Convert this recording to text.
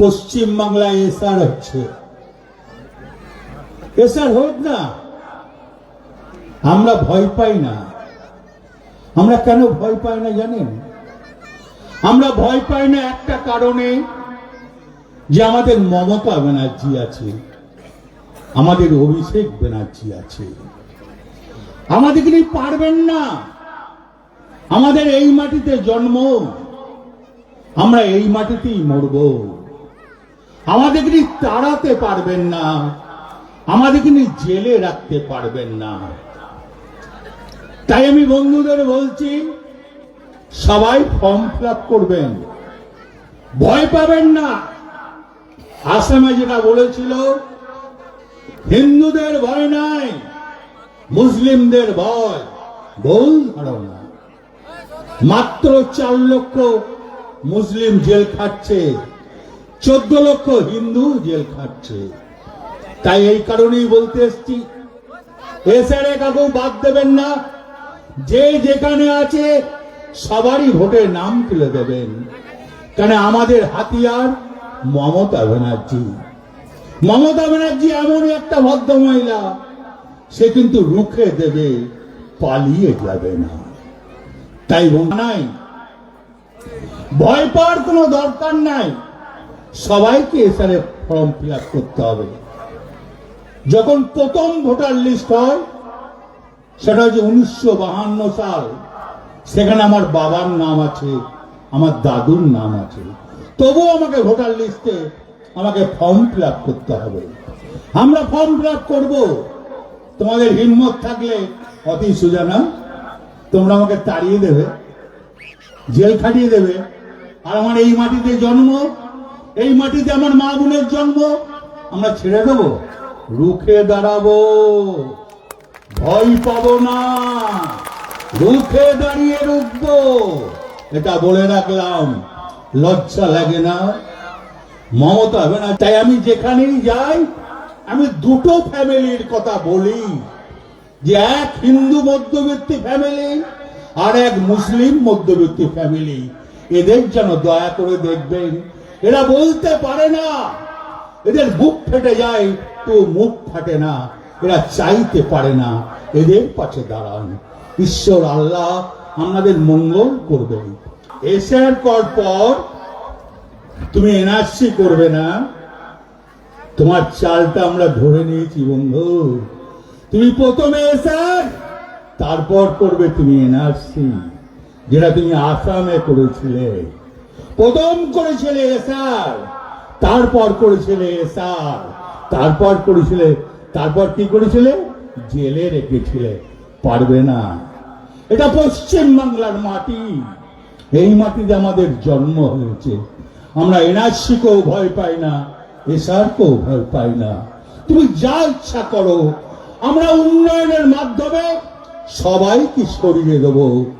পশ্চিম বাংলায় এসআর হচ্ছে। এসআর হোক না, আমরা ভয় পাই না। আমরা কেন ভয় পাই না জানেন? আমরা ভয় পাই না একটা কারণে যে আমাদের মমতা ব্যানার্জি আছে, আমাদের অভিষেক ব্যানার্জি আছে। আমাদের তিনি পারবেন না। আমাদের এই মাটিতে জন্ম, আমরা এই মাটিতেই মরব। আমাদের তিনি তাড়াতে পারবেন না। আমাদের তিনি জেলে রাখতে পারবেন না। তাই আমি বন্ধুদের বলছি, সবাই ফর্ম ফিল করবেন। ভয় পাবেন না। আসামে যেটা বলেছিল, হিন্দুদের ভয় নাই, মুসলিমদের ভয়। ভুল ধারণা। মাত্র চার লক্ষ মুসলিম জেল খাটছে। চোদ্দ লক্ষ হিন্দু জেল খাটছে। তাই এই কারণেই বলতে এসছি এসআরে কাকেও বাদ দেবেন না, যে যেখানে আছে সবারই ভোটের নাম তুলে দেবেন। কেন আমাদের হাতিয়ার মমতা ব্যানার্জি। মমতা ব্যানার্জি এমন একটা ভদ্র মহিলা সে কিন্তু রুখে দেবে, পালিয়ে যাবে না। তাই নাই। ভয় পাওয়ার কোনো দরকার নাই। সবাইকে এসারে ফর্ম ফিল করতে হবে। যখন প্রথম ভোটার লিস্ট হয়, সেটা হচ্ছে উনিশশো বাহান্ন সাল। সেখানে আমার বাবার নাম আছে, আমার দাদুর নাম আছে। তবুও আমাকে ভোটার লিস্টে আমাকে ফর্ম ফিল করতে হবে। আমরা ফর্ম ফিল করব। তোমাদের হিম্মত থাকলে অতি সুজানা, তোমরা আমাকে তাড়িয়ে দেবে, জেল খাটিয়ে দেবে। আর আমার এই মাটিতে জন্ম এই মাটিতে আমার মা বোনের জন্ম। আমরা ছেড়ে দেবো? রুখে দাঁড়াবো। ভয় পাব না। রুখে দাঁড়িয়ে রুখবো। এটা বলে রাখলাম, লজ্জা লাগে না। মমতা হবে না। তাই আমি যেখানেই যাই, আমি দুটো ফ্যামিলির কথা বলি। যে এক হিন্দু মধ্যবিত্তি ফ্যামিলি আর এক মুসলিম মধ্যবিত্তি ফ্যামিলি। এদের যেন দয়া করে দেখবেন এরা বলতে পারে না। এদের বুক ফেটে যায়, তো মুখ ফাটে না। এরা চাইতে পারে না। এদের পাশে দাঁড়ান। ঈশ্বর আল্লাহ আমাদের মঙ্গল করবেন। এসার পর পর তুমি এনআরসি করবে না। তোমার চালটা আমরা ধরে নিয়েছি, বন্ধু। তুমি প্রথমে এসার তারপর করবে তুমি এনআরসি, যেটা তুমি আসামে করেছিলে। প্রথম করেছিলে এসার তারপর করেছিলে এসার তারপর করেছিলে, তারপর কি করেছিলে? জেলে রেখেছিলে। পারবে না। এটা পশ্চিম বাংলার মাটি। এই মাটিতে আমাদের জন্ম হয়েছে। আমরা এনআরসিকেও ভয় পাই না, এসআরকেও ভয় পাই না। তুমি যা ইচ্ছা করো। আমরা উন্নয়নের মাধ্যমে সবাইকে সরিয়ে দেবো।